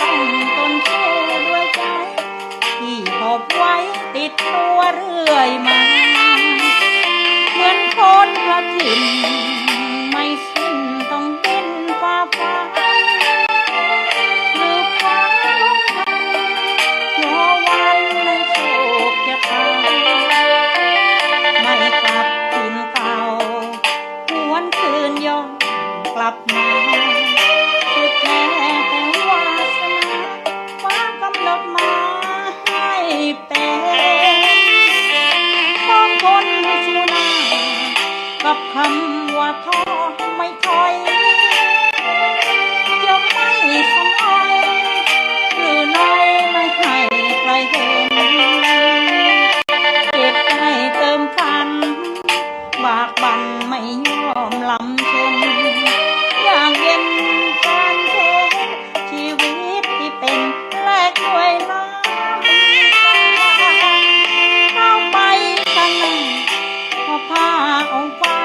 ตั้งตนสู้ด้วยใจ ที่หอบไว้ติดตัวเรื่อยมา เหมือนคนกระถิ่นไม่สิ้นต้องดิ้นฟ้าฟ้าหรือฟ้าลงทันรอวันในโชคชะตาไม่กลับถิ่นเก่าหวนคืนย้อนกลับมา คนสูนากับคำว่าท้อไม่ถอยจะไม่สมัยหรือน้อยไม่ให้ใครเห็นเก็บให้เติมคัน บากบันไม่ยอมลำ ผ้าองควา